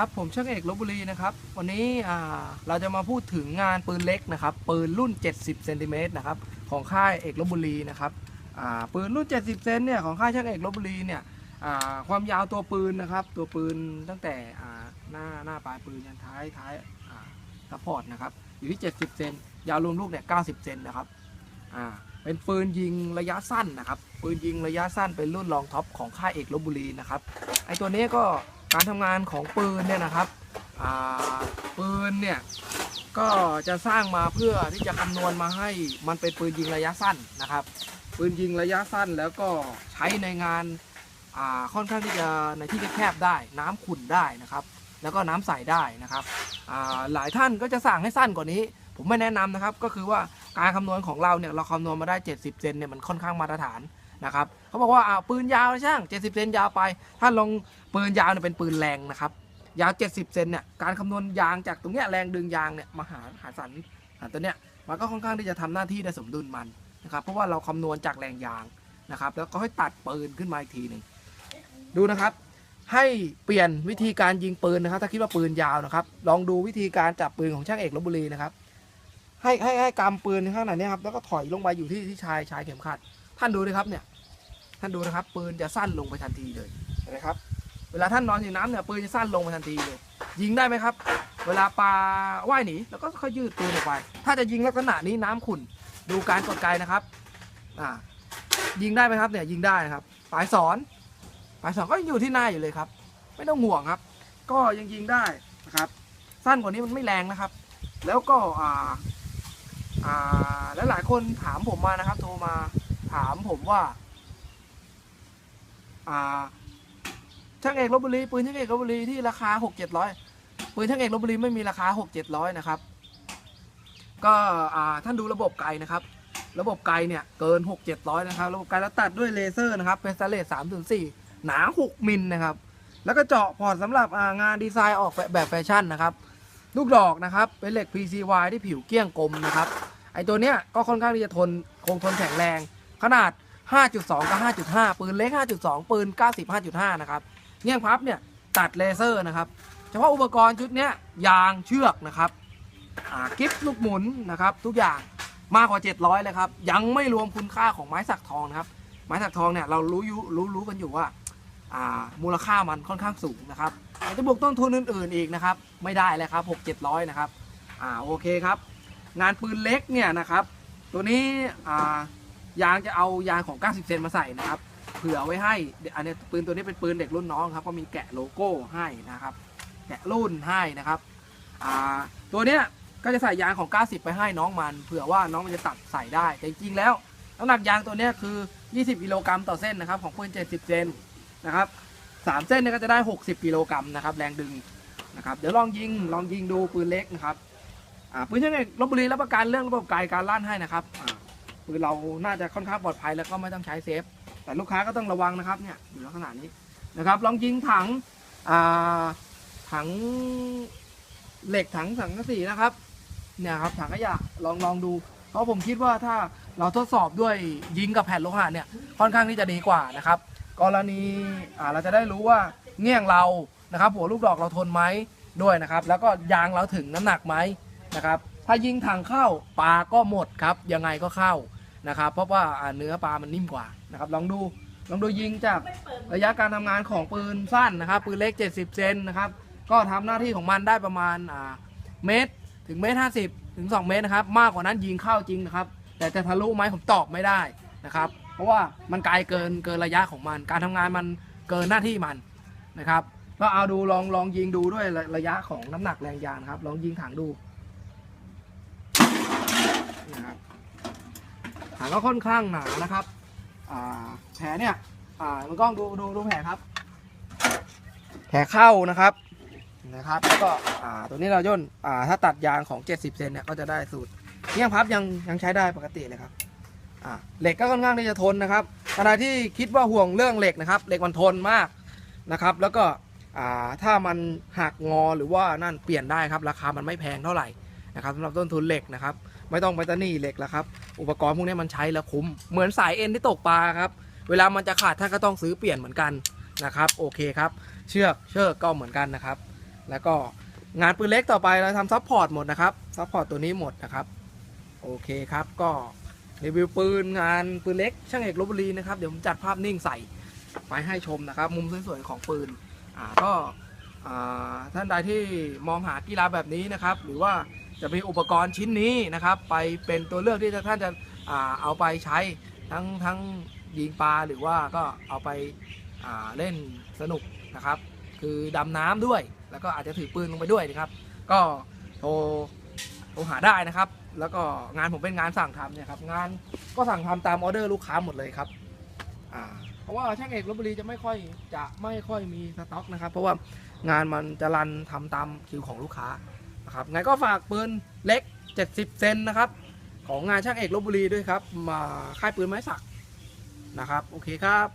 ครับผมช่างเอกลบบุรีนะครับ วันนี้เราจะมาพูดถึงงานปืนเล็กนะครับ ปืนรุ่น 70เซนติเมตรนะครับของค่ายเอกลบบุรีนะครับปืนรุ่น 70เซนเนี่ยของค่ายช่างเอกลบบุรีเนี่ยความยาวตัวปืนนะครับ ตัวปืนตั้งแต่หน้าหน้าปลายปืนยันท้ายท้ายซัพพอร์ตนะครับอยู่ที่ 70เซนยาวรวมลูกเนี่ย90เซนนะครับเป็นปืนยิงระยะสั้นนะครับปืนยิงระยะสั้นเป็นรุ่นรองท็อปของค่ายเอกลบบุรีนะครับไอตัวนี้ก็ การทำงานของปืนเนี่ยนะครับปืนเนี่ยก็จะสร้างมาเพื่อที่จะคำนวณมาให้มันเป็นปืนยิงระยะสั้นนะครับ ปืนยิงระยะสั้นแล้วก็ใช้ในงานาค่อนข้างที่จะในที่แคบๆได้ น้ำขุ่นได้นะครับ แล้วก็น้ำใสได้นะครับหลายท่านก็จะสั่งให้สั้นกว่านี้ ผมไม่แนะนำนะครับ ก็คือว่าการคำนวณของเราเนี่ยเราคำนวณมาได้ 70 เซนเนี่ยมันค่อนข้างมาตรฐาน นะครับเขาบอกว่าอ่าปืนยาวนะช่าง 70 เซนยาวไป ถ้าลงปืนยาวเนี่ยเป็นปืนแรงนะครับยาว 70 เซนเนี่ยการคำนวณยางจากตรงเนี้ยแรงดึงยางเนี่ยมาหาหาสันหาตัวเนี้ยมันก็ค่อนข้างที่จะทำหน้าที่ได้สมดุลมันนะครับเพราะว่าเราคำนวณจากแรงยางนะครับ แล้วก็ให้ตัดปืนขึ้นมาอีกทีหนึ่งดูนะครับ ให้เปลี่ยนวิธีการยิงปืนนะครับ ถ้าคิดว่าปืนยาวนะครับ ลองดูวิธีการจับปืนของช่างเอกลบบุรีนะครับ ให้ให้ให้กำปืนข้างไหนเนี่ยครับแล้วก็ถอยลงไปอยู่ที่ที่ชายชายเข็มขัด ท่านดูเลยครับเนี่ย ท่านดูนะครับ ปืนจะสั้นลงไปทันทีเลยเห็นไหมครับ เวลาท่านนอนอยู่น้ำเนี่ยปืนจะสั้นลงไปทันทีเลย ยิงได้ไหมครับ เวลาปลาว่ายหนีแล้วก็ค่อยยืดปืนออกไป ถ้าจะยิงลักษณะนี้น้ำขุ่นดูการกดไกนะครับอ่ายิงได้ไหมครับเนี่ยยิงได้ครับปลายสอนปลายสอนก็ยังอยู่ที่หน้าอยู่เลยครับ ไม่ต้องห่วงครับ ก็ยังยิงได้นะครับ สั้นกว่านี้มันไม่แรงนะครับ แล้วก็อ่าอ่าแล้วหลายคนถามผมมานะครับ โทรมาามผมว่า อ่าช่างเอกลบบุรีปืนช่างเอกลบบุรีที่ราคาหกเจ็ดร้อยปืนช่างเอกลบบุรีไม่มีราคาหกเจ็ดร้อยนะครับ ก็อ่าท่านดูระบบไกลนะครับ ระบบไกลเนี่ยเกินหกเจ็ดร้อยนะครับ ระบบไกลแล้วตัดด้วยเลเซอร์นะครับ เป็นสเลสสามถึงสี่หนาหกมิลนะครับ แล้วก็เจาะพอร์ตสำหรับางานดีไซน์ออกแบบแฟชั่นนะครับ ลูกดอกนะครับเป็นเหล็ก PCY ที่ผิวเกี้ยงกลมนะครับไอตัวเนี้ยก็ค่อนข้างที่จะทนคงทนแข็งแรง ขนาด 5.2 กับ 5.5 ปืนเล็ก 5.2 ปืน 90 5.5 นะครับเงี้ยงพับเนี่ยตัดเลเซอร์นะครับ เฉพาะอุปกรณ์ชุดเนี้ยยางเชือกนะครับกิฟลูกหมุนนะครับ ทุกอย่างมากกว่า 700 เลยครับ ยังไม่รวมคุณค่าของไม้สักทองนะครับ ไม้สักทองเนี่ยเรารู้ยู่รู้รู้กันอยู่ว่าามูลค่ามันค่อนข้างสูงนะครับจะบวกต้นทุนอื่นๆอีกนะครับ ไม่ได้เลยครับ 6 700 นะครับอ่าโอเคครับ งานปืนเล็กเนี่ยนะครับ ตัวนี้อ่า ยางจะเอายางของ 90 เซนมาใส่นะครับ เผื่อไว้ให้เดี๋ยวอันนี้ปืนตัวนี้เป็นปืนเด็กรุ่นน้องครับ ก็มีแกะโลโก้ให้นะครับ แกะรุ่นให้นะครับ ตัวเนี้ยก็จะใส่ยางของ 90 ไปให้น้องมัน เผื่อว่าน้องมันจะตัดใส่ได้ แต่จริงแล้วน้ำหนักยางตัวเนี้ยคือ 20 กิโลกรัมต่อเส้นนะครับ ของปืน 70 เซนนะครับสามเส้นเนี่ยก็จะได้ 60 กิโลกรัมนะครับ แรงดึงนะครับ เดี๋ยวลองยิง ลองยิงดูปืนเล็กนะครับ ปืนยังไงลบบุรีรับประกันเรื่องระบบไกลการลั่นให้นะครับ อ่าปืนเราน่าจะค่อนข้างปลอดภัยแล้วก็ไม่ต้องใช้เซฟ แต่ลูกค้าก็ต้องระวังนะครับเนี่ยอยู่ลักษณะนี้นะครับลองยิงถังถังเหล็กถังสังกะสีนะครับเนี่ยครับถังขยะลองลองดู เพราะผมคิดว่าถ้าเราทดสอบด้วยยิงกับแผ่นโลหะเนี่ยค่อนข้างที่จะดีกว่านะครับกรณีเราจะได้รู้ว่าเงี้ยงเรานะครับ หัวลูกดอกเราทนไหมด้วยนะครับ แล้วก็ยางเราถึงน้ำหนักไหมนะครับ ถ้ายิงถังเข้าปลาก็หมดครับยังไงก็เข้า นะครับ เพราะว่าเนื้อปลามันนิ่มกว่านะครับ ลองดูลองดูยิงจากระยะการทำงานของปืนสั้นนะครับ ปืนเล็ก 70 เซนนะครับ ก็ทำหน้าที่ของมันได้ประมาณเมตรถึงเมตรห้าสิบถึง 2 เมตรนะครับ มากกว่านั้นยิงเข้าจริงนะครับ แต่จะทะลุไหมผมตอบไม่ได้นะครับ เพราะว่ามันไกลเกินเกินระยะของมัน การทำงานมันเกินหน้าที่มันนะครับก็เอาดูลองลองยิงดูด้วยระระยะของน้ำหนักแรงยางนะครับ ลองยิงถังดูนะครับ ถังก็ค่อนข้างหนานะครับแผลเนี่ยอ่ามันกล้องดูดูดูแผลครับ แผลเข้านะครับนะครับ แล้วก็ตัวนี้เราย่นถ้าตัดยางของ 70เซนเนี่ยก็จะได้สูตรเงี้ยพับยังยังใช้ได้ปกติเลยครับเหล็กก็ค่อนข้างที่จะทนนะครับขณะที่คิดว่าห่วงเรื่องเหล็กนะครับ เหล็กมันทนมากนะครับ แล้วก็ถ้ามันหักงอหรือว่านั่นเปลี่ยนได้ครับ ราคามันไม่แพงเท่าไหร่ นะครับสำหรับต้นทุนเหล็กนะครับ ไม่ต้องไปตะหนี่เหล็กแล้วครับ อุปกรณ์พวกนี้มันใช้แล้วคุ้ม เหมือนสายเอ็นที่ตกปลาครับ เวลามันจะขาดท่านก็ต้องซื้อเปลี่ยนเหมือนกันนะครับ โอเคครับ เชือกเชือกก็เหมือนกันนะครับ แล้วก็งานปืนเล็กต่อไปเราทำซัพพอร์ตหมดนะครับซัพพอร์ตตัวนี้หมดนะครับ โอเคครับก็รีวิวปืนงานปืนเล็กช่างเอกลบบุรีนะครับเดี๋ยวผมจัดภาพนิ่งใส่ไปให้ชมนะครับ มุมสวยๆของปืนอ่าก็ท่านใดที่มองหากีฬาแบบนี้นะครับ หรือว่า จะมีอุปกรณ์ชิ้นนี้นะครับ ไปเป็นตัวเลือกที่ท่านจะเอาไปใช้ทั้งทั้งยิงปลาหรือว่าก็เอาไปาเล่นสนุกนะครับ คือดำน้ำด้วย แล้วก็อาจจะถือปืนลงไปด้วยนะครับ ก็โทรโทรหาได้นะครับ แล้วก็งานผมเป็นงานสั่งทำเนี่ยครับงานก็สั่งทำตามออเดอร์ลูกค้าหมดเลยครับเพราะว่าช่างเอกลบบุรีจะไม่ค่อยจะไม่ค่อยมีสต็อกนะครับ เพราะว่างานมันจะรันทำตามคิวของลูกค้า นะครับไงก็ฝากปืนเล็ก 70 เซนนะครับ ของงานช่างเอกลบบุรีด้วยครับมาค่ายปืนไม้สักนะครับ โอเคครับ